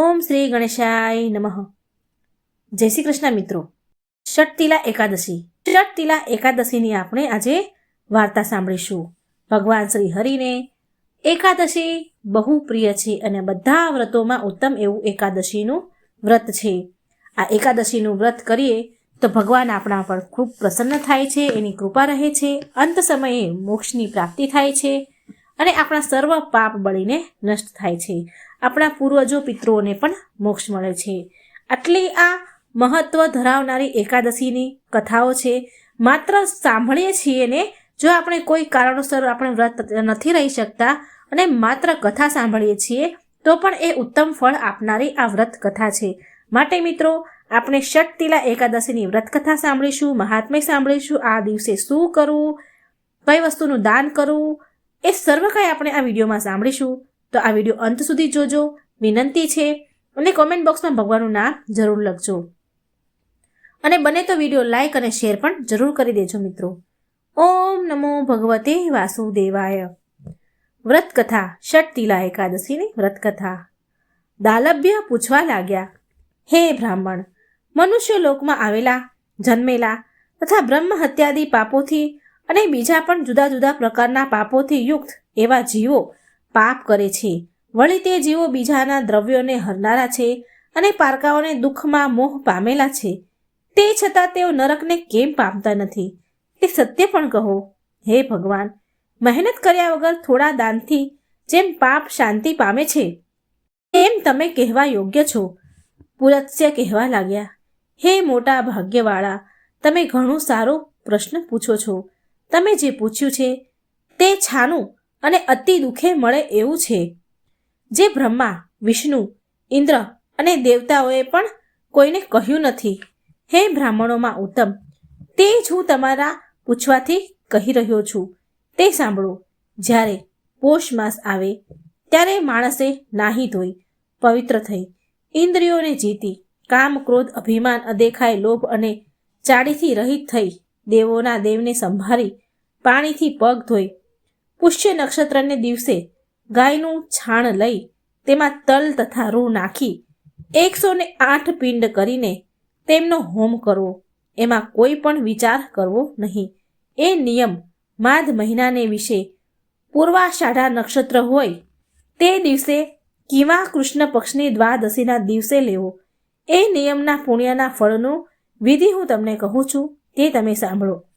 ઓમ શ્રી ગણેશાય નમઃ. જય શ્રી કૃષ્ણ મિત્રો. ષટતિલા એકાદશી. ષટતિલા એકાદશીની આપણે આજે વાર્તા સાંભળીશું. ભગવાન શ્રી હરિને એકાદશી બહુ પ્રિય છે અને બધા વ્રતોમાં ઉત્તમ એવું એકાદશીનું વ્રત છે. આ એકાદશીનું વ્રત કરીએ તો ભગવાન આપણા પર ખૂબ પ્રસન્ન થાય છે, એની કૃપા રહે છે, અંત સમયે મોક્ષની પ્રાપ્તિ થાય છે અને આપણા સર્વ પાપ બળીને નષ્ટ થાય છે. આપણા પૂર્વજો પિતૃઓને પણ મોક્ષ મળે છે. આટલી આ મહત્વ ધરાવનારી એકાદશીની કથાઓ છે. માત્ર સાંભળીએ છીએ ને જો આપણે કોઈ કારણોસર આપણે વ્રત નથી રહી શકતા અને માત્ર કથા સાંભળીએ છીએ, તો પણ એ ઉત્તમ ફળ આપનારી આ વ્રત કથા છે. માટે મિત્રો, આપણે ષટતિલા એકાદશીની વ્રત કથા સાંભળીશું, મહાત્મ્ય સાંભળીશું, આ દિવસે શું કરવું, કઈ વસ્તુનું દાન કરવું એ સર્વ કંઈ આપણે આ વિડીયોમાં સાંભળીશું. તો આ વીડિયો અંત સુધી જોજો. વિનંતી છે અને કોમેન્ટ બોક્સમાં ભગવાનનું નામ જરૂર લખજો. અને બને તો વીડિયો લાઇક અને શેર પણ જરૂર કરી દેજો મિત્રો. ઓમ નમો ભગવતે વાસુદેવાય. વ્રતકથા ષટતિલા એકાદશીની વ્રતકથા. દાલભ્ય પૂછવા લાગ્યા, હે બ્રાહ્મણ, મનુષ્ય લોકમાં આવેલા, જન્મેલા તથા બ્રહ્મ હત્યાદી પાપોથી અને બીજા પણ જુદા જુદા પ્રકારના પાપોથી યુક્ત એવા જીવો પાપ કરે છે. વળી તે જીવો બીજાના દ્રવ્યોને હરનારા છે અને પારકાઓને દુઃખમાં મોહ પામેલા છે. તે છતાં તેઓ નરકને કેમ પામતા નથી? તે સત્ય પણ કહો, હે ભગવાન! મહેનત કર્યા વગર થોડા દાનથી જેમ પાપ શાંતિ પામે છે, તેમ તમે કહેવા યોગ્ય છો. પુરત્સ્ય કહેવા લાગ્યા, હે મોટા ભાગ્યવાળા! તમે ઘણું સારો પ્રશ્ન પૂછો છો. તમે જે પૂછ્યું છે તે છાનું અને અતિ દુઃખે મળે એવું છે. જે બ્રહ્મા, વિષ્ણુ, ઇન્દ્ર અને દેવતાઓએ પણ કોઈને કહ્યું નથી. હે બ્રાહ્મણોમાં ઉત્તમ, તે જ હું તમારા પૂછવાથી કહી રહ્યો છું. તે સાંભળો, જ્યારે પોષ માસ આવે, ત્યારે માણસે નાહી ધોઈ, પવિત્ર થઈ, ઇન્દ્રિયોને જીતી, કામ, ક્રોધ, અભિમાન અદેખાય લોભ અને ચાડીથી રહિત થઈ, દેવોના દેવને સંભાળી પાણીથી પગ ધોઈ પુષ્ય નક્ષત્રને દિવસે ગાયનું છાણ લઈ તેમાં તલ તથા રૂ નાખી એકસો ને આઠ પિંડ કરીને તેમનો હોમ કરવો. એમાં કોઈ પણ વિચાર કરવો નહીં. એ નિયમ માધ મહિનાને વિશે પૂર્વાષાઢા નક્ષત્ર હોય તે દિવસે કીવા કૃષ્ણ પક્ષની દ્વાદશીના દિવસે લેવો. એ નિયમના પુણ્યના ફળનું વિધિ હું તમને કહું છું તે તમે સાંભળો.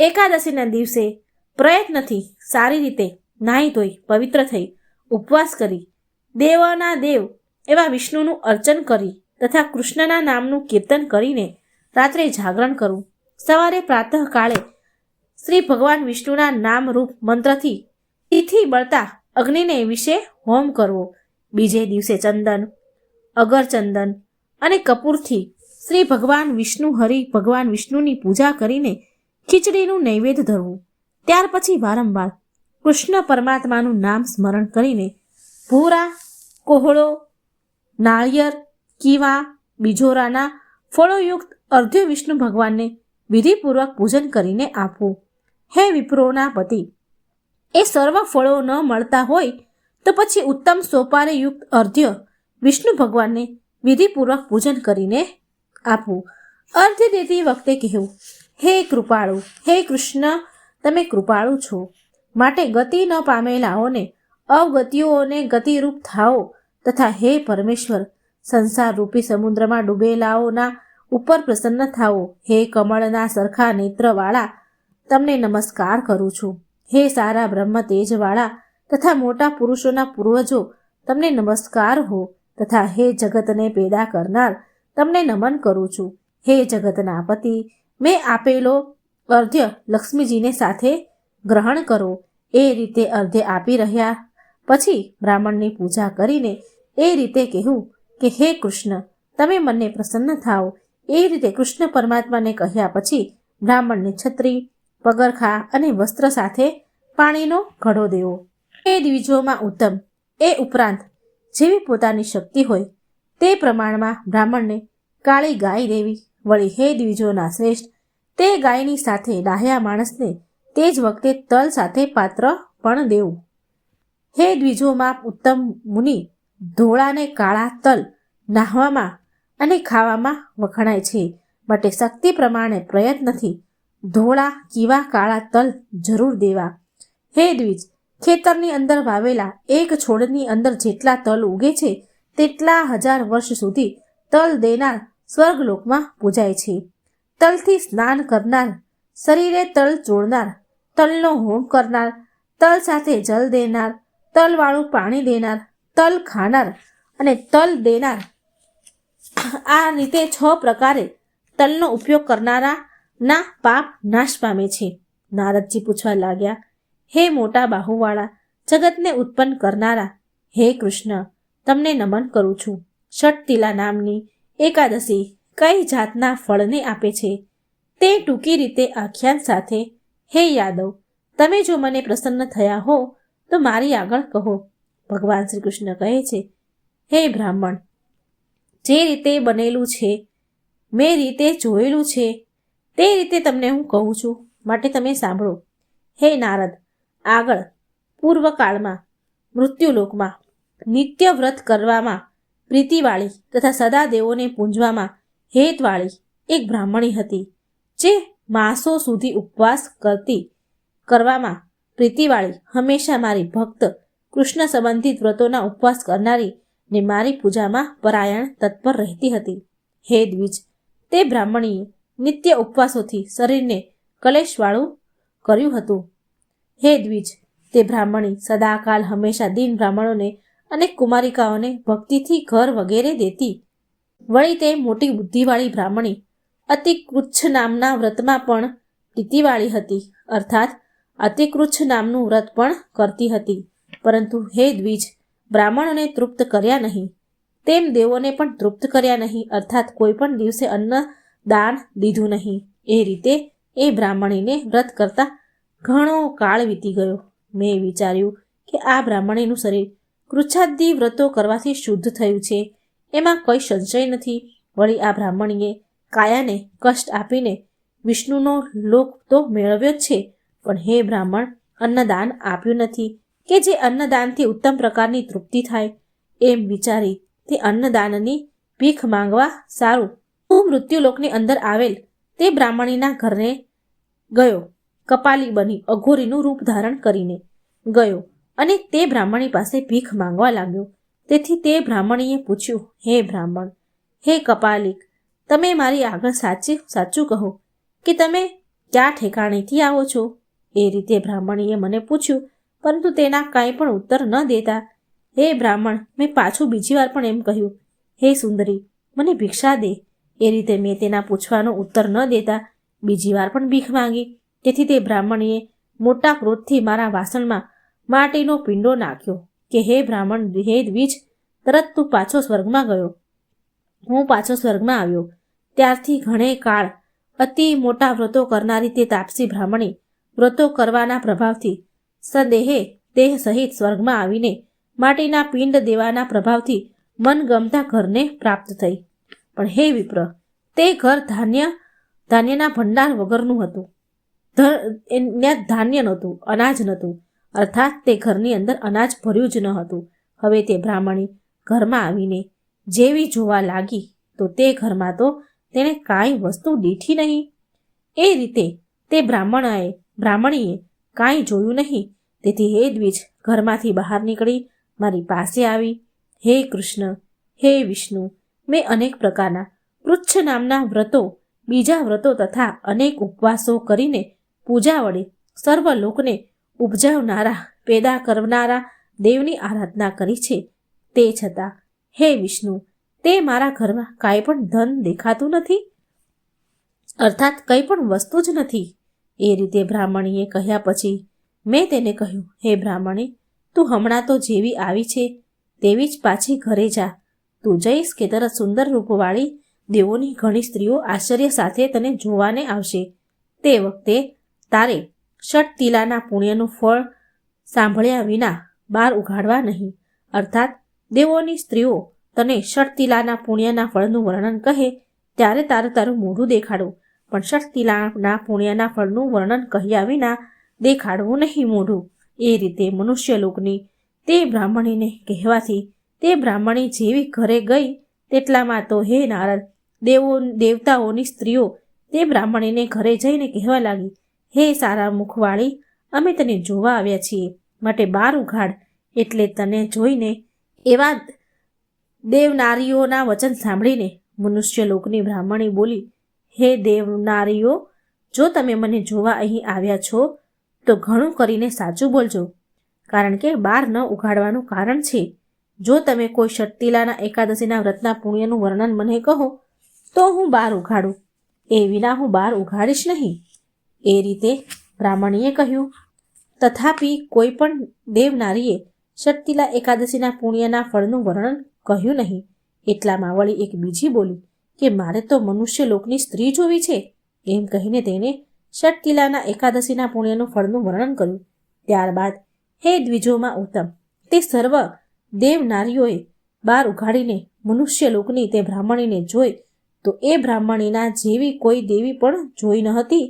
એકાદશીના દિવસે પ્રયત્નથી સારી રીતે નાહી ધોઈ, પવિત્ર થઈ ઉપવાસ કરી દેવના દેવ એવા વિષ્ણુનું અર્ચન કરી તથા કૃષ્ણના નામનું કીર્તન કરીને રાત્રે જાગરણ કરવું સવારે પ્રાતઃકાળે શ્રી ભગવાન વિષ્ણુના નામરૂપ મંત્રથી તિથિ બળતા અગ્નિને વિશે હોમ કરવો. બીજે દિવસે ચંદન, અગરચંદન અને કપૂરથી શ્રી ભગવાન વિષ્ણુ હરિ, ભગવાન વિષ્ણુની પૂજા કરીને ખીચડીનું નૈવેદ્ય ધરવું. ત્યાર પછી વારંવાર કૃષ્ણ પરમાત્માનું નામ સ્મરણ કરીને ભૂરા, કોહળો, નાળિયેર, કીવા, બીજોરાના ફળોયુક્ત અર્ધ્ય વિષ્ણુ ભગવાનને વિધિપૂર્વક પૂજન કરીને આપવું હે વિપ્રોના પતિ, એ સર્વ ફળો ન મળતા હોય તો પછી ઉત્તમ સોપારીયુક્ત અર્ધ્ય વિષ્ણુ ભગવાનને વિધિપૂર્વક પૂજન કરીને આપવું અર્ધ્ય દેતી વખતે કહેવું હે કૃપાળુ, હે કૃષ્ણ, તમે કૃપાળુ છો. માટે ગતિ ન પામેલાઓને અવગતિઓને ગતિરૂપ થાઓ તથા હે પરમેશ્વર, સંસાર રૂપી સમુદ્રમાં ડૂબેલાઓના ઉપર પ્રસન્ન થાઓ. હે કમળના સરખા નેત્રવાળા, તમને નમસ્કાર કરું છું. હે સારા બ્રહ્મ તેજવાળા તથા મોટા પુરુષોના પૂર્વજો, તમને નમસ્કાર હો તથા હે જગતને પેદા કરનાર, તમને નમન કરું છું. હે જગતના પતિ મેં આપેલો અર્ધ્ય લક્ષ્મીજીને સાથે ગ્રહણ કરો. એ રીતે અર્ધ્ય આપી રહ્યા. પછી બ્રાહ્મણની પૂજા કરીને એ રીતે કહેવું કે, હે કૃષ્ણ, તમે મને પ્રસન્ન થાઓ. એ રીતે કૃષ્ણ પરમાત્માને કહ્યા પછી બ્રાહ્મણને છત્રી, પગરખા અને વસ્ત્ર સાથે પાણીનો ઘડો દેવો. એ દ્વિજોમાં ઉત્તમ. એ ઉપરાંત જેવી પોતાની શક્તિ હોય તે પ્રમાણમાં બ્રાહ્મણને કાળી ગાય દેવી. વળી હે દ્વિજોના શ્રેષ્ઠ. તે ગાયની સાથે ડાહ્યા માણસને તે જ વખતે તલ સાથે પાત્ર પણ દેવું. હે દ્વિજોમાં ઉત્તમ મુનિ, ધોળાને કાળા તલ નાહવામાં અને ખાવામાં વખણાય છે માટે શક્તિ પ્રમાણે પ્રયત્નથી ધોળા, કીવા, કાળા તલ જરૂર દેવા. હે દ્વિજ, ખેતરની અંદર વાવેલા એક છોડની અંદર જેટલા તલ ઉગે છે, તેટલા હજાર વર્ષ સુધી તલ દેનાર સ્વર્ગલોકમાં પૂજાય છે. તલથી સ્નાન કરનાર, શરીરે તલ ચોળનાર, તલનો હોમ કરનાર, તલ સાથે જલ દેનાર, તલવાળું પાણી દેનાર, તલ ખાનાર અને તલ દેનાર. આ રીતે છ પ્રકારે તલનો ઉપયોગ કરનારા ના પાપ નાશ પામે છે. નારદજી પૂછવા લાગ્યા, હે મોટા બાહુવાળા, જગતને ઉત્પન્ન કરનારા, હે કૃષ્ણ, તમને નમન કરું છું. ષટતિલા નામની એકાદશી કઈ જાતના ફળને આપે છે? તે ટૂંકી રીતે આખ્યાન સાથે, હે યાદવ, તમે જો મને પ્રસન્ન થયા હો, તો મારી આગળ કહો. ભગવાન શ્રી કૃષ્ણ કહે છે, હે બ્રાહ્મણ, જે રીતે બનેલું છે, મેં રીતે જોયેલું છે, તે રીતે તમને હું કહું છું. માટે તમે સાંભળો. હે નારદ, આગળ, પૂર્વકાળમાં, મૃત્યુલોકમાં નિત્ય વ્રત કરવામાં પ્રીતિવાળી તથા સદાદેવોને પૂંજવામાં હેતવાળી એક બ્રાહ્મણી હતી, જે માસો સુધી ઉપવાસ કરતી કરવામાં પ્રીતિવાળી હંમેશા મારી ભક્ત કૃષ્ણ સંબંધિત વ્રતોના ઉપવાસ કરનારી ને મારી પૂજામાં પરાયણ તત્પર રહેતી હતી. હે દ્વિજ તે બ્રાહ્મણીએ નિત્ય ઉપવાસોથી શરીરને કલેશવાળું કર્યું હતું. હે દ્વિજ તે બ્રાહ્મણી સદાકાલ હંમેશા દિન બ્રાહ્મણોને અને કુમારિકાઓને ભક્તિથી ઘર વગેરે દેતી. વળી તે મોટી બુદ્ધિવાળી બ્રાહ્મણી, અતિકૃચ્છ નામના વ્રતમાં પણ પ્રીતિવાળી હતી. અર્થાત, અતિકૃચ્છ નામનું વ્રત પણ કરતી હતી. પરંતુ હે દ્વિજ, બ્રાહ્મણોને તૃપ્ત કર્યા નહીં. તેમ દેવોને પણ તૃપ્ત કર્યા નહીં. અર્થાત, કોઈ પણ દિવસે અન્ન, દાન દીધું નહીં. એ રીતે એ બ્રાહ્મણીને વ્રત કરતા ઘણો કાળ વીતી ગયો. મેં વિચાર્યું કે આ બ્રાહ્મણીનું શરીર કૃચ્છાદિ વ્રતો કરવાથી શુદ્ધ થયું છે. એમાં કોઈ સંશય નથી. વળી આ બ્રાહ્મણીએ કાયાને કષ્ટ આપીને વિષ્ણુનો લોક તો મેળવ્યો જ છે. પણ હે બ્રાહ્મણ, અન્નદાન આપ્યું નથી. કે જે અન્નદાનથી ઉત્તમ પ્રકારની તૃપ્તિ થાય? એમ વિચારી તે અન્નદાનની ભીખ માંગવા સારું. હું મૃત્યુલોકની અંદર આવેલ તે બ્રાહ્મણીના ઘરને ગયો. કપાલી બની અઘોરીનું રૂપ ધારણ કરીને ગયો. અને તે બ્રાહ્મણી પાસે ભીખ માંગવા લાગ્યો. તેથી તે બ્રાહ્મણીએ પૂછ્યું, હે બ્રાહ્મણ, હે કપાલિક, તમે મારી આગળ સાચી, સાચું કહો કે તમે ક્યાં ઠેકાણેથી આવો છો? એ રીતે બ્રાહ્મણીએ મને પૂછ્યું, પરંતુ તેના કાંઈ પણ ઉત્તર ન દેતા. હે બ્રાહ્મણ, મેં પાછું બીજી વાર પણ એમ કહ્યું, હે સુંદરી, મને ભિક્ષા દે. એ રીતે મેં તેના પૂછવાનો ઉત્તર ન દેતા, બીજી વાર પણ ભીખ માંગી. તેથી તે બ્રાહ્મણીએ મોટા ક્રોધથી મારા વાસણમાં માટીનો પિંડો નાખ્યો કે હે બ્રાહ્મણ, હે દ્વિજ, તરત તું પાછો સ્વર્ગમાં ગયો. હું પાછો સ્વર્ગમાં આવ્યો. ત્યારથી ઘણે કાળ અતિ મોટા વ્રતો કરનારી તે તાપસી બ્રાહ્મણી વ્રતો કરવાના પ્રભાવથી સદેહે દેહ સહિત સ્વર્ગમાં આવીને માટીના પિંડ દેવાના પ્રભાવથી મનગમતા ઘરને પ્રાપ્ત થઈ. પણ હે વિપ્ર, તે ઘર ધાન્ય, ધાન્યના ભંડાર વગરનું હતું. ત્યાં ધાન્ય નહોતું, અનાજ નહોતું. અર્થાત તે ઘરની અંદર અનાજ ભર્યું જ ન હતું. હવે તે બ્રાહ્મણી ઘરમાં આવીને જેવી જોવા લાગી, તો તે ઘરમાં તો તેણે કાંઈ વસ્તુ દીઠી નહીં. એ રીતે તે બ્રાહ્મણાએ, બ્રાહ્મણીએ કાંઈ જોયું નહીં. તેથી હે દ્વિજ, ઘરમાંથી બહાર નીકળી મારી પાસે આવી. હે કૃષ્ણ, હે વિષ્ણુ, મેં અનેક પ્રકારના પૃચ્છ નામના વ્રતો, બીજા વ્રતો તથા અનેક ઉપવાસો કરીને પૂજા વડે સર્વ લોકને ઉપજાવનારા, પેદા કરનારા દેવની આરાધના કરી છે. તે છતાં, હે વિષ્ણુ, તે મારા ઘરમાં કાંઈ પણ ધન દેખાતું નથી? અર્થાત કંઈ પણ વસ્તુ જ નથી. એ રીતે બ્રાહ્મણીએ કહ્યા પછી મેં તેને કહ્યું, હે બ્રાહ્મણી, તું હમણાં તો જેવી આવી છે, તેવી જ પાછી ઘરે જા. તું જઈશ કે તરત સુંદર રૂપવાળી દેવોની ઘણી સ્ત્રીઓ આશ્ચર્ય સાથે તને જોવાને આવશે. તે વખતે તારે ષટ તિલાના પુણ્યનું ફળ સાંભળ્યા વિના બહાર ઉઘાડવા નહીં. અર્થાત, દેવોની સ્ત્રીઓ તને ષટ તિલાના પુણ્યના ફળનું વર્ણન કહે, ત્યારે તારે તારું મોઢું દેખાડવું. પણ ષટ તિલાના પુણ્યના ફળનું વર્ણન કહ્યા વિના દેખાડવું નહીં મોઢું. એ રીતે મનુષ્ય લોકની તે બ્રાહ્મણીને કહેવાથી તે બ્રાહ્મણી જેવી ઘરે ગઈ તેટલામાં તો હે નારદ, દેવો, દેવતાઓની સ્ત્રીઓ તે બ્રાહ્મણીને ઘરે જઈને કહેવા લાગી હે સારા મુખવાળી, અમે તને જોવા આવ્યા છીએ. માટે બાર ઉઘાડ, એટલે તને જોઈને એવા દેવનારીઓના વચન સાંભળીને મનુષ્ય લોકની બ્રાહ્મણી બોલી, હે દેવનારીઓ, જો તમે મને જોવા અહીં આવ્યા છો, તો ઘણું કરીને સાચું બોલજો. કારણ કે બાર ન ઉઘાડવાનું કારણ છે. જો તમે કોઈ શક્તિલાના એકાદશીના વ્રતના પુણ્યનું વર્ણન મને કહો, તો હું બાર ઉઘાડું. એ વિના હું બાર ઉઘાડીશ નહીં. એ રીતે બ્રાહ્મણીએ કહ્યું, તથાપિ કોઈ પણ દેવનારીએ શક્તિલા એકાદશીના પુણ્યના ફળનું વર્ણન કહ્યું નહીં. એટલામાં વળી એક બીજી બોલી, કે મારે તો મનુષ્ય લોકની સ્ત્રી જોવી છે. એમ કહીને તેણે શટકિલાના એકાદશીના પુણ્યનું ફળનું વર્ણન કર્યું. ત્યારબાદ, હે દ્વિજોમાં ઉત્તમ, તે સર્વ દેવનારીઓએ બાર ઉઘાડીને મનુષ્ય લોકની તે બ્રાહ્મણીને જોઈ, તો એ બ્રાહ્મણીના જેવી કોઈ દેવી પણ જોઈ ન હતી?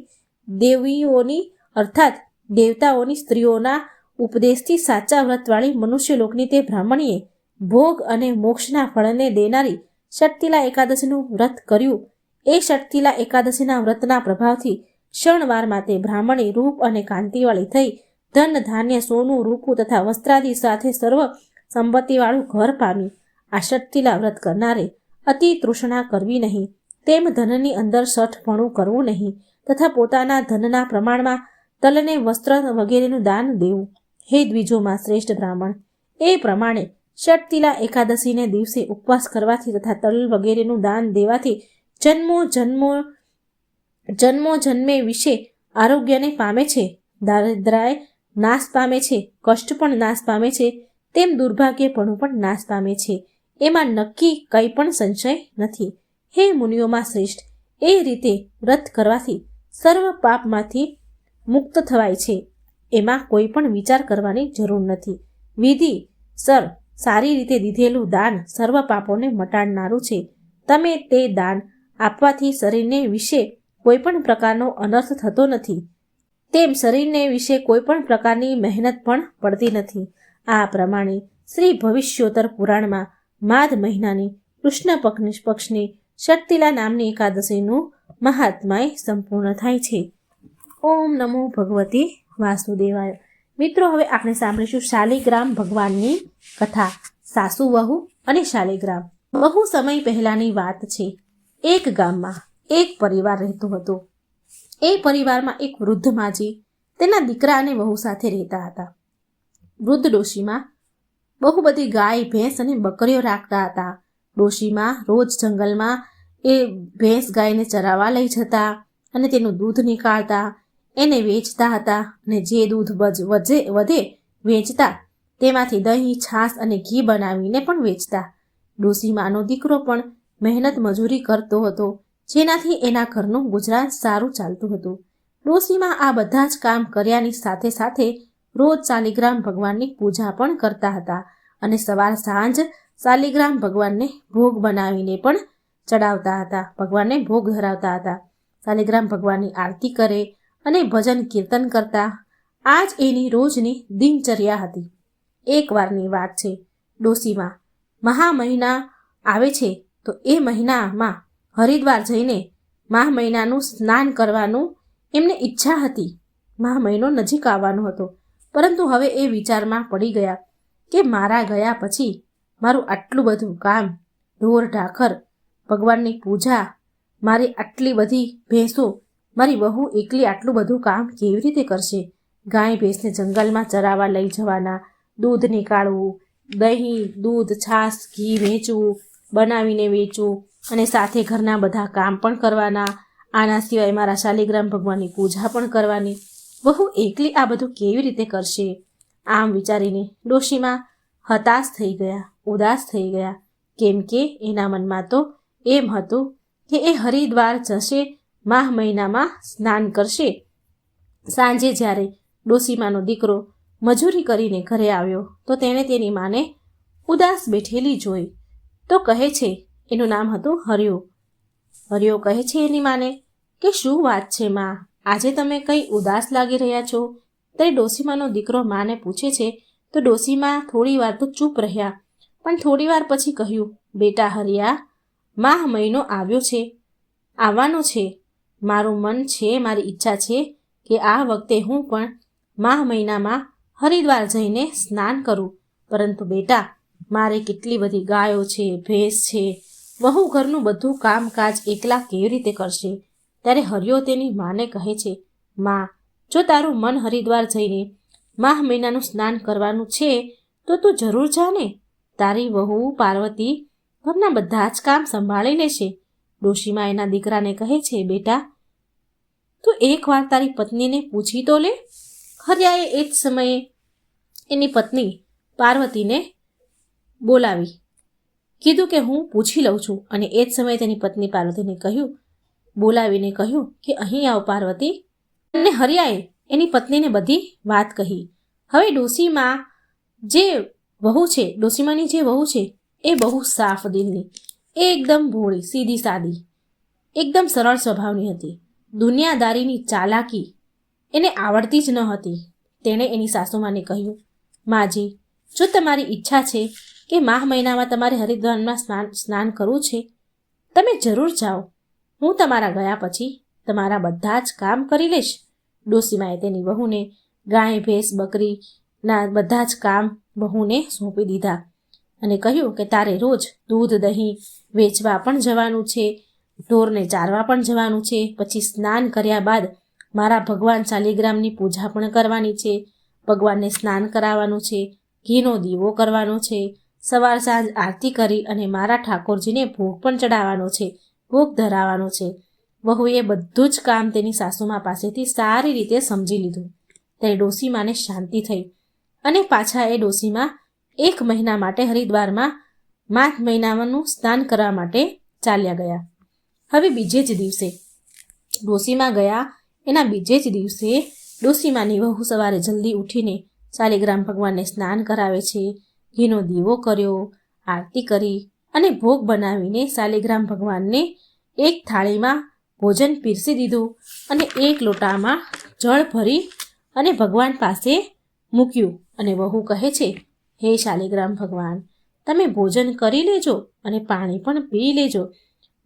દેવીઓની, અર્થાત દેવતાઓની સ્ત્રીઓના ઉપદેશથી સાચા વ્રતવાળી મનુષ્યલોકની તે બ્રાહ્મણીએ ભોગ અને મોક્ષના ફળને દેનારી ષટતિલા એકાદશીનું વ્રત કર્યું. એ ષટતિલા એકાદશીના વ્રતના પ્રભાવથી ક્ષણવારમાં તે બ્રાહ્મણી રૂપ અને કાંતિવાળી થઈ ધન, ધાન્ય, સોનું રૂપું તથા વસ્ત્રાદિ સાથે સર્વ સંપત્તિવાળું ઘર પામ્યું આ ષટતિલા વ્રત કરનારે અતિ તૃષ્ણા કરવી નહીં. તેમ ધનની અંદર સઠપણું કરવું નહીં. તથા પોતાના ધનના પ્રમાણમાં તલને વસ્ત્ર વગેરેનું દાન દેવું. હે દ્વિજોમાં શ્રેષ્ઠ બ્રાહ્મણ, એ પ્રમાણે ષટતિલા એકાદશીને દિવસે ઉપવાસ કરવાથી તથા તલ વગેરેનું દાન દેવાથી જન્મો જન્મો જન્મો જન્મે વિશે આરોગ્યને પામે છે, દારિદ્રાય નાશ પામે છે, કષ્ટ પણ નાશ પામે છે, તેમ દુર્ભાગ્યપણું પણ નાશ પામે છે. એમાં નક્કી કંઈ પણ સંશય નથી. હે મુનિઓમાં શ્રેષ્ઠ, એ રીતે વ્રત કરવાથી સર્વ પાપમાંથી મુક્ત થવાય છે. એમાં કોઈ પણ વિચાર કરવાની જરૂર નથી. વિધિ, સર, સારી રીતે દીધેલું દાન સર્વ પાપોને મટાડનારું છે. તમે તે દાન આપવાથી શરીરને વિશે કોઈ પણ પ્રકારનો અનર્થ થતો નથી. તેમ શરીરને વિશે કોઈ પણ પ્રકારની મહેનત પણ પડતી નથી. આ પ્રમાણે શ્રી ભવિષ્યોત્તર પુરાણમાં માધ મહિનાની કૃષ્ણ પક્ષની ષટતિલા નામની એકાદશીનું મહાત્માય સંપૂર્ણ થાય છે. ઓમ નમો ભગવતી વાસુદેવાય. મિત્રો, હવે આપણે સાંભળીશું શાલિગ્રામ ભગવાનની કથા, સાસુ વહુ અને શાલિગ્રામ. બહુ સમય પહેલાની વાત છે. એક ગામમાં એક પરિવાર રહેતો હતો. એ પરિવારમાં એક વૃદ્ધ માજી તેના દીકરા અને વહુ સાથે રહેતા હતા. વૃદ્ધ ડોશીમાં બહુ બધી ગાય, ભેંસ અને બકરીઓ રાખતા હતા. ડોશીમાં રોજ જંગલમાં એ ભેંસ ગાયને ચરાવવા લઈ જતા અને તેનું દૂધ નીકાળતા, એને વેચતા હતા અને જે દૂધ વધે વધે વેચતા, તેમાંથી દહીં, છાશ અને ઘી બનાવીને પણ વેચતા. ડોસીમાનો દીકરો પણ મહેનત મજૂરી કરતો હતો, જેનાથી એના ઘરનું ગુજરાન સારું ચાલતું હતું. ડોસીમાં આ બધા જ કામ કર્યાની સાથે સાથે રોજ શાલિગ્રામ ભગવાનની પૂજા પણ કરતા હતા અને સવાર સાંજ શાલિગ્રામ ભગવાનને ભોગ બનાવીને પણ ચડાવતા હતા, ભગવાનને ભોગ ધરાવતા હતા. શાલિગ્રામ ભગવાનની આરતી કરે અને ભજન કીર્તન કરતા આ જ એની રોજની દિનચર્યા હતી. એકવારની વાત છે, ડોસીમાં મહા મહિના આવે છે, તો એ મહિનામાં હરિદ્વાર જઈને મહા મહિનાનું સ્નાન કરવાનું એમને ઈચ્છા હતી. મહા મહિનો નજીક આવવાનો હતો, પરંતુ હવે એ વિચારમાં પડી ગયા કે મારા ગયા પછી મારું આટલું બધું કામ, ઢોર ઢાખર ભગવાનની પૂજા, મારી આટલી બધી ભેંસો, મારી બહુ એકલી આટલું બધું કામ કેવી રીતે કરશે? ગાય ભેંસને જંગલમાં ચરાવવા લઈ જવાના, દૂધ નીકાળવું, દહીં, દૂધ, છાશ, ઘી વેચવું, બનાવીને વેચવું અને સાથે ઘરના બધા કામ પણ કરવાના. આના સિવાય મારા શાલિગ્રામ ભગવાનની પૂજા પણ કરવાની. બહુ એકલી આ બધું કેવી રીતે કરશે? આમ વિચારીને ડોશીમાં હતાશ થઈ ગયા, ઉદાસ થઈ ગયા. કેમ કે એના મનમાં તો એમ હતું કે એ હરિદ્વાર જશે, માહ મહિનામાં સ્નાન કરશે. સાંજે જ્યારે ડોસીમાનો દીકરો મજૂરી કરીને ઘરે આવ્યો, તો તેણે તેની માને ઉદાસ બેઠેલી જોઈ. તો કહે છે, એનું નામ હતું હરિયો. હરિયો કહે છે એની માને કે શું વાત છે માં? આજે તમે કંઈ ઉદાસ લાગી રહ્યા છો? ત્યારે ડોસીમાનો દીકરો માને પૂછે છે. તો ડોસીમા થોડી વાર તો ચૂપ રહ્યા, પણ થોડી વાર પછી કહ્યું, બેટા હરિયા માહ મહિનો આવ્યો છે. આવવાનો છે. મારું મન છે, મારી ઈચ્છા છે કે આ વખતે હું પણ માહ મહિનામાં હરિદ્વાર જઈને સ્નાન કરું. પરંતુ બેટા, મારે કેટલી બધી ગાયો છે, ભેંસ છે. વહુ ઘરનું બધું કામકાજ એકલા કેવી રીતે કરશે? ત્યારે હરિયો તેની માને કહે છે, માં, જો તારું મન હરિદ્વાર જઈને માહ મહિનાનું સ્નાન કરવાનું છે, તો તું જરૂર જાને. તારી વહુ પાર્વતી ઘરના બધા જ કામ સંભાળી લેશે. ડોશીમાં એના દીકરાને કહે છે, બેટા, તું એકવાર તારી પત્નીને પૂછી તો લે. હરિયાએ એ જ સમયે એની પત્ની પાર્વતીને બોલાવી. કીધું કે હું પૂછી લઉં છું. અને એ જ સમયે તેની પત્ની પાર્વતીને કહ્યું, બોલાવીને કહ્યું કે, અહીં આવ પાર્વતી. અને હરિયાએ એની પત્નીને બધી વાત કહી. હવે ડોસીમાં જે વહુ છે ડોસીમાની જે વહુ છે એ બહુ સાફ દિલની, એ એકદમ ભોળી, સીધી સાદી, એકદમ સરળ સ્વભાવની હતી. દુનિયાદારીની ચાલાકી એને આવડતી જ ન હતી. તેણે એની સાસુમાને કહ્યું, માજી, જો તમારી ઈચ્છા છે કે માહ મહિનામાં તમારે હરિદ્વારમાં સ્નાન સ્નાન કરવું છે, તમે જરૂર જાઓ. હું તમારા ગયા પછી તમારા બધા જ કામ કરી લઈશ. ડોસીમાએ તેની વહુને ગાય, ભેંસ, બકરીના બધા જ કામ વહુને સોંપી દીધા. અને કહ્યું કે તારે રોજ દૂધ, દહીં વેચવા પણ જવાનું છે, ઢોરને ચારવા પણ જવાનું છે, પછી સ્નાન કર્યા બાદ મારા ભગવાન શાલિગ્રામની પૂજા પણ કરવાની છે, ભગવાનને સ્નાન કરાવવાનું છે, ઘીનો દીવો કરવાનો છે, સવાર સાંજ આરતી કરી અને મારા ઠાકોરજીને ભોગ પણ ચડાવવાનો છે, ભોગ ધરાવવાનો છે. વહુએ બધું જ કામ તેની સાસુમા પાસેથી સારી રીતે સમજી લીધું. તે ડોસીમાને શાંતિ થઈ અને પાછા એ ડોસીમાં એક મહિના માટે હરિદ્વારમાં માઘ મહિનાનું સ્નાન કરવા માટે ચાલ્યા ગયા. હવે બીજે જ દિવસે ડોસીમાં ગયા. એના બીજે જ દિવસે ડોસીમાની વહુ સવારે જલ્દી ઉઠીને શાલિગ્રામ ભગવાનને સ્નાન કરાવે છે. ઘીનો દીવો કર્યો, આરતી કરી અને ભોગ બનાવીને શાલિગ્રામ ભગવાનને એક થાળીમાં ભોજન પીરસી દીધું અને એક લોટામાં જળ ભરી અને ભગવાન પાસે મૂક્યું અને વહુ કહે છે હે શાલિગ્રામ ભગવાન, તમે ભોજન કરી લેજો અને પાણી પણ પી લેજો.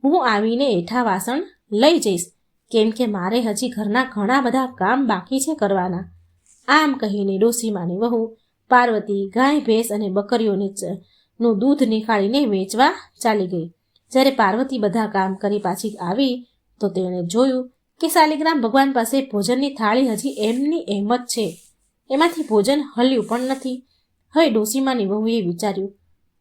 હું આવીને એઠા વાસણ લઈ જઈશ. કેમ કે મારે હજી ઘરના ઘણા બધા કામ બાકી છે કરવાના. આમ કહીને ડોસીમાની વહુ, પાર્વતી, ગાય, ભેંસ અને બકરીઓને નું દૂધ નીકાળીને વેચવા ચાલી ગઈ. જ્યારે પાર્વતી બધા કામ કરી પાછી આવી, તો તેણે જોયું કે શાલિગ્રામ ભગવાન પાસે ભોજનની થાળી હજી એમની એમ જ છે. એમાંથી ભોજન હલ્યું પણ નથી. હવે ડોસીમાની વહુએ વિચાર્યું,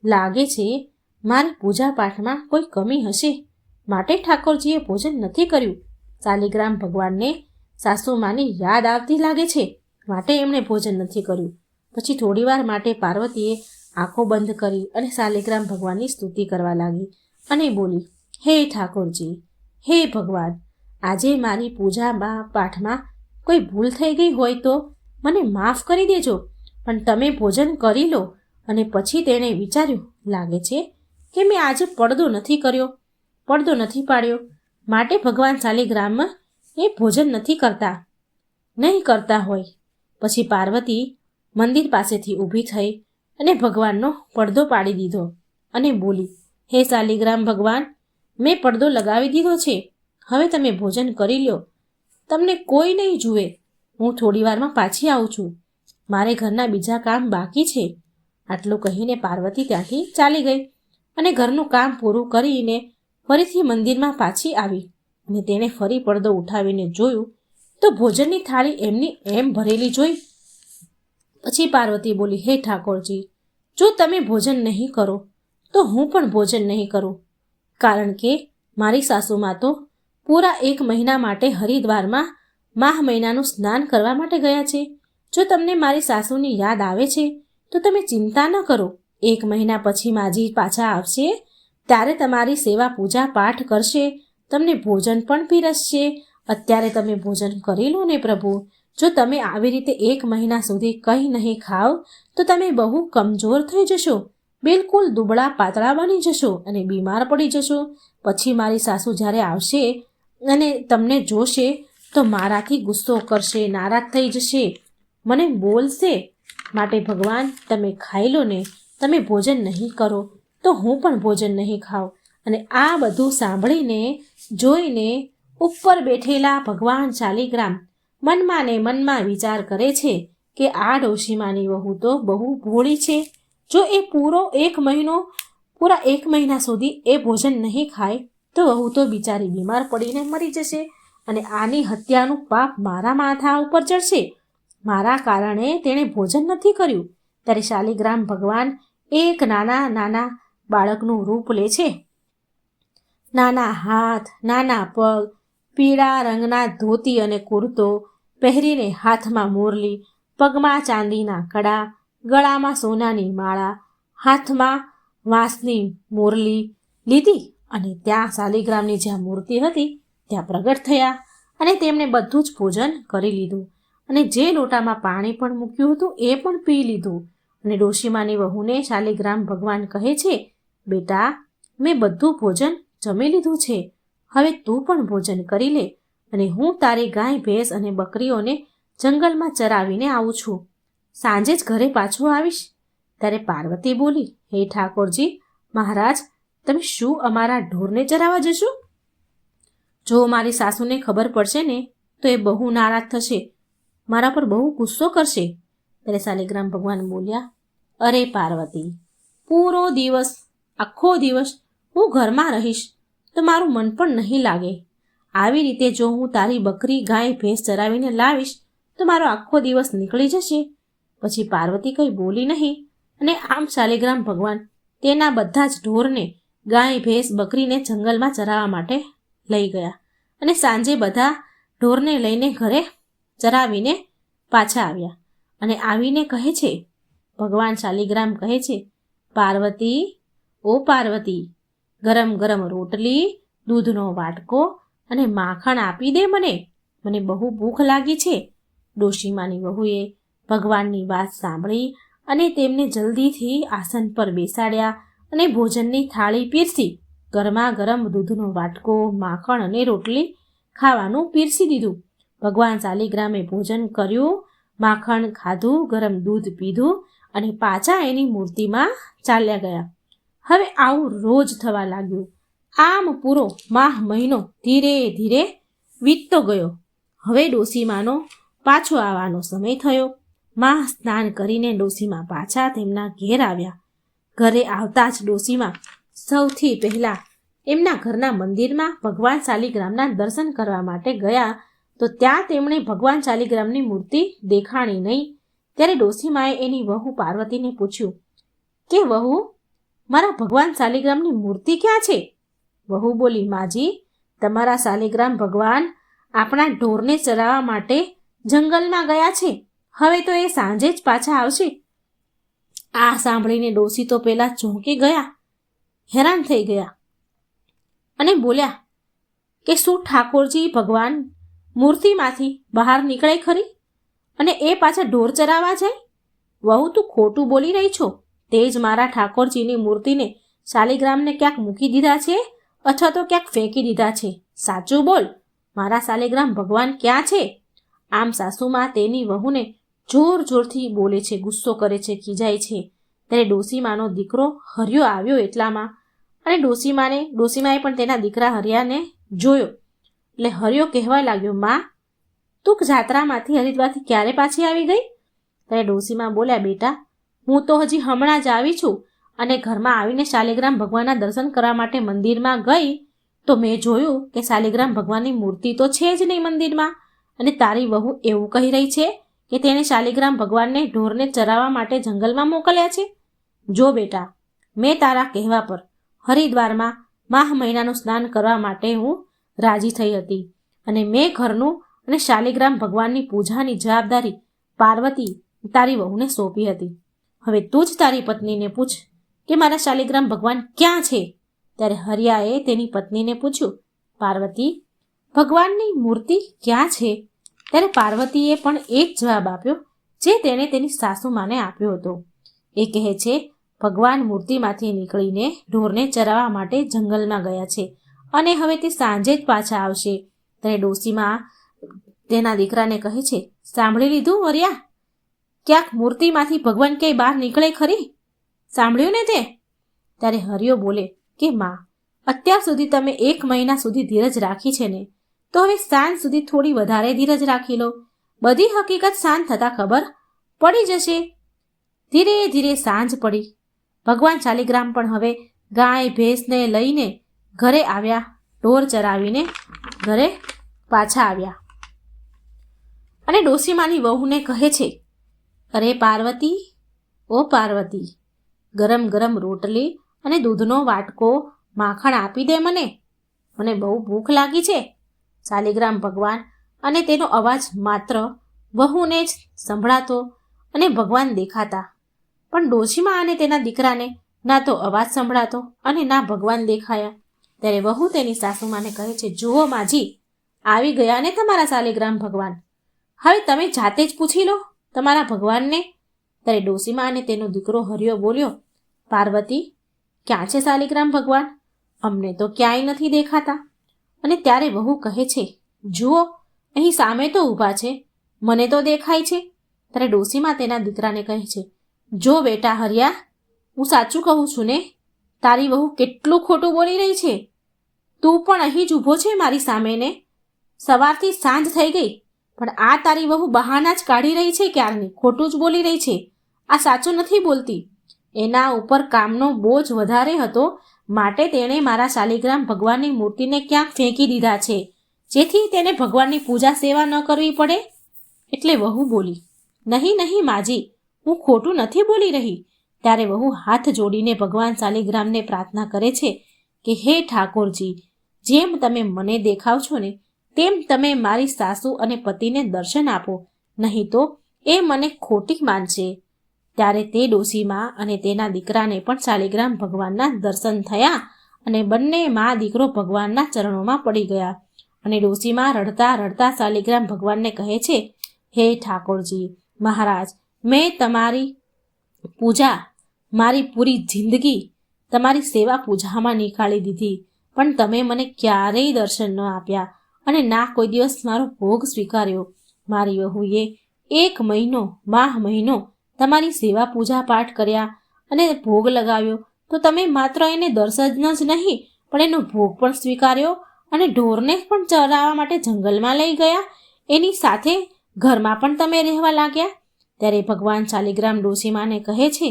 લાગે છે મારી પૂજા પાઠમાં કોઈ કમી હશે? માટે ઠાકોરજીએ ભોજન નથી કર્યું. શાલિગ્રામ ભગવાનને સાસુમાની યાદ આવતી લાગે છે. માટે એમણે ભોજન નથી કર્યું. પછી થોડીવાર માટે પાર્વતીએ આંખો બંધ કરી અને શાલિગ્રામ ભગવાનની સ્તુતિ કરવા લાગી અને બોલી, હે ઠાકોરજી, હે ભગવાન, આજે મારી પૂજામાં પાઠમાં કોઈ ભૂલ થઈ ગઈ હોય તો મને માફ કરી દેજો. પણ તમે ભોજન કરી લો. અને પછી તેણે વિચાર્યું, લાગે છે કે મેં આજે પડદો નથી કર્યો. પડદો નથી પાડ્યો. માટે ભગવાન શાલિગ્રામમાં એ ભોજન નથી કરતા. નહીં કરતા હોય. પછી પાર્વતી મંદિર પાસેથી ઊભી થઈ અને ભગવાનનો પડદો પાડી દીધો અને બોલી, હે શાલિગ્રામ ભગવાન, મેં પડદો લગાવી દીધો છે. હવે તમે ભોજન કરી લ્યો તમને કોઈ નહીં જુએ. હું થોડી વારમાં પાછી આવું છું. મારે ઘરના બીજા કામ બાકી છે. આટલું કહીને પાર્વતી ત્યાંથી ચાલી ગઈ અને ઘરનું કામ પૂરું કરીને ફરીથી મંદિરમાં પાછી આવી અને તેણે ફરી પડદો ઉઠાવીને જોયું તો ભોજનની થાળી એમની એમ ભરેલી જોઈ. પછી પાર્વતી બોલી, હે ઠાકોરજી, જો તમે ભોજન નહીં કરો, તો હું પણ ભોજન નહીં કરું. કારણ કે મારી સાસુમાં તો પૂરા એક મહિના માટે હરિદ્વારમાં માહ મહિનાનું સ્નાન કરવા માટે ગયા છે. જો તમને મારી સાસુની યાદ આવે છે, તો તમે ચિંતા ન કરો. એક મહિના પછી માજી પાછા આવશે, ત્યારે તમારી સેવા પૂજા પાઠ કરશે, તમને ભોજન પણ પીરસશે. અત્યારે તમે ભોજન કરી લો ને પ્રભુ, જો તમે આવી રીતે એક મહિના સુધી કંઈ નહીં ખાઓ તો તમે બહુ કમજોર થઈ જશો. બિલકુલ દુબળા પાતળા બની જશો અને બીમાર પડી જશો. પછી મારી સાસુ જ્યારે આવશે અને તમને જોશે, તો મારાથી ગુસ્સો કરશે, નારાજ થઈ જશે. મને બોલશે, માટે ભગવાન, તમે ખાઈ લો ને, તમે ભોજન નહીં કરો, તો હું પણ ભોજન નહીં ખાઉં. અને આ બધું સાંભળીને, જોઈને ઉપર બેઠેલા ભગવાન શાલિગ્રામ મનમાં ને મનમાં વિચાર કરે છે કે આ ડોશીમાની વહુ તો બહુ ભોળી છે. જો એ પૂરો એક મહિનો, પૂરા એક મહિના સુધી એ ભોજન નહીં ખાય, તો વહુ તો બિચારી બીમાર પડીને મરી જશે અને આની હત્યાનું પાપ મારા માથા ઉપર ચડશે. મારા કારણે તેણે ભોજન નથી કર્યું. ત્યારે શાલિગ્રામ ભગવાન એક નાના નાના બાળકનું રૂપ લે છે. નાના હાથ, નાના પગ, પીળા રંગના ધોતી અને કુર્તો પહેરીને હાથમાં મોરલી, પગમાં ચાંદીના કડા, ગળામાં સોનાની માળા, હાથમાં વાંસની મોરલી લીધી અને ત્યાં શાલિગ્રામની જ્યાં મૂર્તિ હતી, ત્યાં પ્રગટ થયા અને તેમણે બધું જ ભોજન કરી લીધું. અને જે લોટામાં પાણી પણ મૂક્યું હતું એ પણ પી લીધું. અને ડોશીમાની વહુને શાલિગ્રામ ભગવાન કહે છે, બેટા, મેં બધું ભોજન જમી લીધું છે. હવે તું પણ ભોજન કરી લે અને હું તારી ગાય, ભેંસ અને બકરીઓને જંગલમાં ચરાવીને આવું છું. સાંજે જ ઘરે પાછું આવીશ. ત્યારે પાર્વતી બોલી, હે ઠાકોરજી, મહારાજ, તમે શું અમારા ઢોરને ચરાવવા જશો? જો મારી સાસુને ખબર પડશે ને, તો એ બહુ નારાજ થશે. મારા પર બહુ ગુસ્સો કરશે? ત્યારે શાલિગ્રામ ભગવાન બોલ્યા, અરે પાર્વતી, પૂરો દિવસ, આખો દિવસ હું ઘરમાં રહીશ, તો મારું મન પણ નહીં લાગે. આવી રીતે જો હું તારી બકરી ગાય ભેંસ ચરાવીને લાવીશ, તો મારો આખો દિવસ નીકળી જશે. પછી પાર્વતી કંઈ બોલી નહીં, અને આમ શાલિગ્રામ ભગવાન તેના બધા જ ઢોરને ગાય ભેંસ બકરીને જંગલમાં ચરાવવા માટે લઈ ગયા. અને સાંજે બધા ઢોરને લઈને ઘરે ચરાવીને પાછા આવ્યા. અને આવીને કહે છે, ભગવાન શાલિગ્રામ કહે છે, પાર્વતી, ઓ પાર્વતી, ગરમ ગરમ રોટલી, દૂધનો વાટકો અને માખણ આપી દે મને. મને બહુ ભૂખ લાગી છે. ડોશીમાની વહુએ ભગવાનની વાત સાંભળી અને તેમને જલ્દીથી આસન પર બેસાડ્યા અને ભોજનની થાળી પીરસી. ગરમા ગરમ દૂધનો વાટકો, માખણ અને રોટલી ખાવાનું પીરસી દીધું. ભગવાન શાલિગ્રામે ભોજન કર્યું, માખણ ખાધું, ગરમ દૂધ પીધું અને પાછા એની મૂર્તિમાં ચાલ્યા ગયા. હવે આવું રોજ થવા લાગ્યું. આમ પૂરો માહ મહિનો ધીરે ધીરે વીતતો ગયો. હવે ડોસીમાનો પાછો આવવાનો સમય થયો. માં સ્નાન કરીને ડોસીમાં પાછા તેમના ઘેર આવ્યા. ઘરે આવતા જ ડોસીમાં સૌથી પહેલાં એમના ઘરના મંદિરમાં ભગવાન શાલિગ્રામના દર્શન કરવા માટે ગયા તો ત્યાં તેમણે ભગવાન શાલિગ્રામની મૂર્તિ દેખાણી નહીં. ત્યારે ડોસીમાએ એની વહુ પાર્વતીને પૂછ્યું, કે વહુ, મારા ભગવાન શાલિગ્રામની મૂર્તિ ક્યાં છે? વહુ બોલી, માજી, તમારા શાલિગ્રામ ભગવાન આપણા ઢોરને ચરાવવા માટે જંગલમાં ગયા છે. હવે તો એ સાંજે જ પાછા આવશે. આ સાંભળીને ડોસી તો પહેલાં ચોંકી ગયા, હેરાન થઈ ગયા અને બોલ્યા, કે શું ઠાકોરજી ભગવાન મૂર્તિમાંથી બહાર નીકળે ખરી? અને એ પાછા ઢોર ચરાવા જાય? વહુ, તું ખોટું બોલી રહી છો? તે જ મારા ઠાકોરજીની મૂર્તિને શાલિગ્રામને ક્યાંક મૂકી દીધા છે અથવા તો ક્યાંક ફેંકી દીધા છે? સાચું બોલ. મારા શાલિગ્રામ ભગવાન ક્યાં છે? આમ સાસુમાં તેની વહુને જોર જોરથી બોલે છે, ગુસ્સો કરે છે, ખીજાય છે. ત્યારે ડોસીમાનો દીકરો હર્યો આવ્યો એટલામાં અને ડોસીમાને, ડોસીમાએ પણ તેના દીકરા હરિયાને જોયો. એટલે હરિયો કહેવા લાગ્યો, માં, તું જાત્રામાંથી હરિદ્વારથી ક્યારે પાછી આવી ગઈ? ત્યારે ડોસીમાં બોલ્યા, બેટા, હું તો હજી હમણાં જ આવી છું અને ઘરમાં આવીને શાલિગ્રામ ભગવાનના દર્શન કરવા માટે મંદિરમાં ગઈ, તો મેં જોયું કે શાલિગ્રામ ભગવાનની મૂર્તિ તો છે જ નહીં મંદિરમાં અને તારી વહુ એવું કહી રહી છે કે તેણે શાલિગ્રામ ભગવાનને ઢોરને ચરાવવા માટે જંગલમાં મોકલ્યા છે. જો બેટા, મેં તારા કહેવા પર હરિદ્વારમાં માહ મહિનાનું સ્નાન કરવા માટે હું રાજી થઈ હતી અને મેં ઘરનું અને શાલિગ્રામ ભગવાનની પૂજાની જવાબદારી પાર્વતી તારી વહુને સોંપી હતી. હવે તું જ તારી પત્નીને પૂછ કે મારા શાલિગ્રામ ભગવાન ક્યાં છે? ત્યારે હરિયાએ તેની પત્નીને પૂછ્યું, પાર્વતી, ભગવાનની મૂર્તિ ક્યાં છે? ત્યારે પાર્વતીએ પણ એ જ જવાબ આપ્યો, જે તેણે તેની સાસુમાને આપ્યો હતો. એ કહે છે, ભગવાન મૂર્તિમાંથી નીકળીને ઢોરને ચરાવવા માટે જંગલમાં ગયા છે. અને હવે તે સાંજે જ પાછા આવશે. ત્યારે ડોસીમાં તેના દીકરાને કહે છે, સાંભળી લીધું, વર્યા? ક્યાંક મૂર્તિમાંથી ભગવાન ક્યાંય બહાર નીકળે ખરી? સાંભળ્યું ને તે? ત્યારે હરિયો બોલે, કે માં, અત્યાર સુધી તમે એક મહિના સુધી ધીરજ રાખી છે ને, તો હવે સાંજ સુધી થોડી વધારે ધીરજ રાખી લો. બધી હકીકત શાંત થતાં ખબર પડી જશે. ધીરે ધીરે સાંજ પડી. ભગવાન શાલિગ્રામ પણ હવે ગાય, ભેંસને લઈને ઘરે આવ્યા, ઢોર ચરાવીને ઘરે પાછા આવ્યા. અને ડોસીમાની વહુને કહે છે, અરે પાર્વતી, ઓ પાર્વતી, ગરમ ગરમ રોટલી અને દૂધનો વાટકો માખણ આપી દે મને. મને બહુ ભૂખ લાગી છે. શાલિગ્રામ ભગવાન અને તેનો અવાજ માત્ર વહુને જ સંભળાતો અને ભગવાન દેખાતા. પણ ડોશીમાં અને તેના દીકરાને ના તો અવાજ સંભળાતો અને ના ભગવાન દેખાયા. ત્યારે વહુ તેની સાસુમાને કહે છે, જુઓ માજી, આવી ગયા ને તમારા શાલિગ્રામ ભગવાન. હવે તમે જાતે જ પૂછી લો તમારા ભગવાનને. ત્યારે ડોસીમાં અને તેનો દીકરો હરિયો બોલ્યો, પાર્વતી, ક્યાં છે શાલિગ્રામ ભગવાન? અમને તો ક્યાંય નથી દેખાતા. અને ત્યારે વહુ કહે છે, જુઓ, અહીં સામે તો ઊભા છે, મને તો દેખાય છે. ત્યારે ડોસીમાં તેના દીકરાને કહે છે, જો બેટા હરિયા, હું સાચું કહું છું ને, તારી વહુ કેટલું ખોટું બોલી રહી છે? તું પણ અહીં જ ઊભો છે મારી સામે ને સવારથી સાંજ થઈ ગઈ, પણ આ તારી વહુ બહાના જ કાઢી રહી છે ક્યારની? ખોટું જ બોલી રહી છે. આ સાચું નથી બોલતી. એના ઉપર કામનો બોજ વધારે હતો. માટે તેણે મારા શાલિગ્રામ ભગવાનની મૂર્તિને ક્યાંક ફેંકી દીધા છે. જેથી તેને ભગવાનની પૂજા સેવા ન કરવી પડે? એટલે વહુ બોલી, નહીં નહીં માજી, હું ખોટું નથી બોલી રહી. ત્યારે વહુ હાથ જોડીને ભગવાન શાલિગ્રામને પ્રાર્થના કરે છે કે, હે ઠાકોરજી જેમ તમે મને દેખાવ છો ને, તેમ તમે મારી સાસુ અને પતિને દર્શન આપો, નહીં તો એ મને ખોટી માનશે ત્યારે તે ડોશીમાં અને તેના દીકરાને પણ શાલિગ્રામ ભગવાનના દર્શન થયા અને બંને મા દીકરો ભગવાનના ચરણોમાં પડી ગયા. અને ડોશીમાં રડતા રડતા શાલિગ્રામ ભગવાનને કહે છે, હે ઠાકોરજી, મહારાજ, મેં તમારી પૂજા, મારી પૂરી જિંદગી, તમારી સેવા પૂજામાં નીકાળી દીધી. પણ તમે મને ક્યારેય દર્શન ન આપ્યા અને ના કોઈ દિવસ મારો ભોગ સ્વીકાર્યો. મારી વહુએ એક મહિનો, માહ મહિનો તમારી સેવા પૂજા પાઠ કર્યા અને ભોગ લગાવ્યો. તો તમે માત્ર એને દર્શન જ નહીં, પણ એનો ભોગ પણ સ્વીકાર્યો અને ઢોરને પણ ચરાવવા માટે જંગલમાં લઈ ગયા. એની સાથે ઘરમાં પણ તમે રહેવા લાગ્યા. ત્યારે ભગવાન શાલિગ્રામ ડોશીમાને કહે છે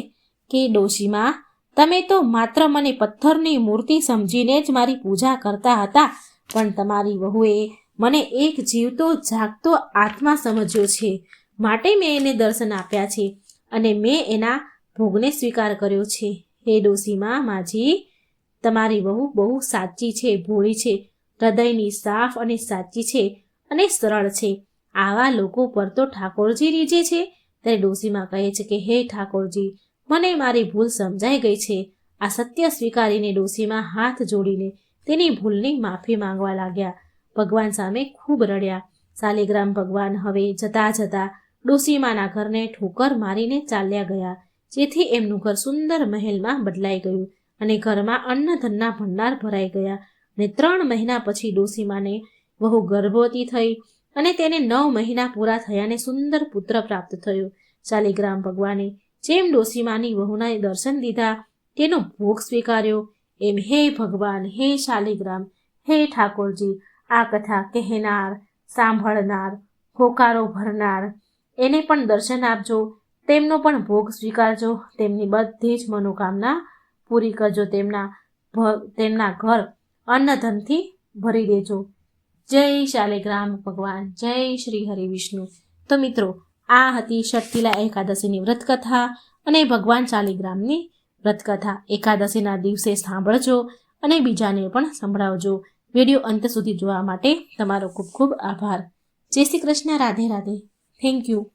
કે ડોશીમા તમે તો માત્ર મને પથ્થરની મૂર્તિ સમજીને જ મારી પૂજા કરતા હતા, પણ તમારી વહુએ મને એક જીવતો, જાગતો આત્મા સમજ્યો છે. માટે મેં એને દર્શન આપ્યા છે અને મેં એના ભોગને સ્વીકાર કર્યો છે. હે ડોસીમાં, માજી, તમારી વહુ બહુ સાચી છે, ભોળી છે, હૃદયની સાફ અને સાચી છે અને સરળ છે. આવા લોકો પર તો ઠાકોરજી રીજે છે. ત્યારે ડોસીમાં કહે છે કે, હે ઠાકોરજી મને મારી ભૂલ સમજાઈ ગઈ છે. આ સત્ય સ્વીકારીને ડોશીમાં હાથ જોડીને તેની ભૂલની માફી માંગવા લાગ્યા. ભગવાન સામે ખૂબ રડ્યા. શાલિગ્રામ ભગવાન હવે જતા જતા ડોશીમાના ઘરને ઠોકર મારીને ચાલ્યા ગયા, જેથી એમનું ઘર સુંદર મહેલમાં બદલાઈ ગયું અને ઘરમાં અન્નધનના ભંડાર ભરાઈ ગયા અને ત્રણ મહિના પછી ડોશીમાને વહુ ગર્ભવતી થઈ અને તેને નવ મહિના પૂરા થયાને સુંદર પુત્ર પ્રાપ્ત થયો. શાલિગ્રામ ભગવાને જેમ ડોસીમાની વહુનાએ દર્શન દીધા તેનો ભોગ સ્વીકાર્યો. એમ, હે ભગવાન, હે શાલિગ્રામ, હે ઠાકોરજી, આ કથા કહેનાર, સાંભળનાર, હોકારો ભરનાર. એને પણ દર્શન આપજો, તેમનો પણ ભોગ સ્વીકારજો. તેમની બધી જ મનોકામના પૂરી કરજો. તેમના તેમના ઘર અન્નધનથી ભરી દેજો. જય શાલિગ્રામ ભગવાન, જય શ્રી હરિ વિષ્ણુ તો મિત્રો આ હતી શક્તિલા એકાદશીની વ્રતકથા અને ભગવાન શાલિગ્રામની વ્રતકથા. એકાદશીના દિવસે સાંભળજો અને બીજાને પણ સંભળાવજો. વીડિયો અંત સુધી જોવા માટે તમારો ખૂબ ખૂબ આભાર. જય શ્રી કૃષ્ણ, રાધે રાધે. Thank you